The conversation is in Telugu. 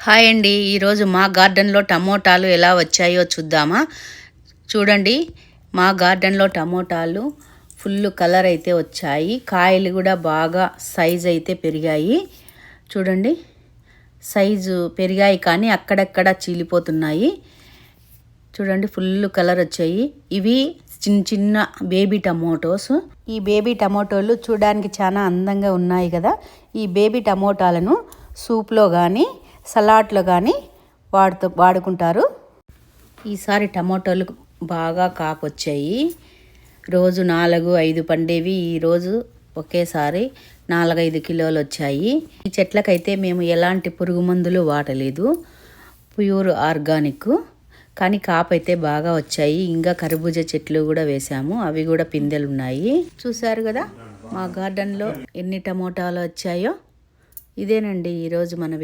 హాయ్ అండి. ఈరోజు మా గార్డెన్లో టమోటాలు ఎలా వచ్చాయో చూద్దామా? చూడండి. మా గార్డెన్లో టమోటాలు ఫుల్ కలర్ అయితే వచ్చాయి. కాయలు కూడా బాగా సైజ్ అయితే పెరిగాయి. చూడండి. సైజు పెరిగాయి కానీ అక్కడక్కడ చీలిపోతున్నాయి. చూడండి. ఫుల్ కలర్ వచ్చాయి. ఇవి చిన్న చిన్న బేబీ టమోటోస్. ఈ బేబీ టమోటోలు చూడడానికి చాలా అందంగా ఉన్నాయి కదా. ఈ బేబీ టమోటాలను సూప్లో కానీ సలాడ్లో కానీ వాడుతూ వాడుకుంటారు. ఈసారి టమోటాలు బాగా కాపొచ్చాయి. రోజు నాలుగు ఐదు పండేవి. ఈరోజు ఒకేసారి నాలుగైదు కిలోలు వచ్చాయి ఈ చెట్లకైతే మేము ఎలాంటి పురుగు మందులు వాడలేదు. Pure organic. కానీ కాపైతే బాగా వచ్చాయి. ఇంకా కర్బూజా చెట్లు కూడా వేసాము. అవి కూడా పిందెలు ఉన్నాయి చూసారు కదా? మా గార్డెన్లో ఎన్ని టమోటాలు వచ్చాయో? ఇదేనండి ఈరోజు మన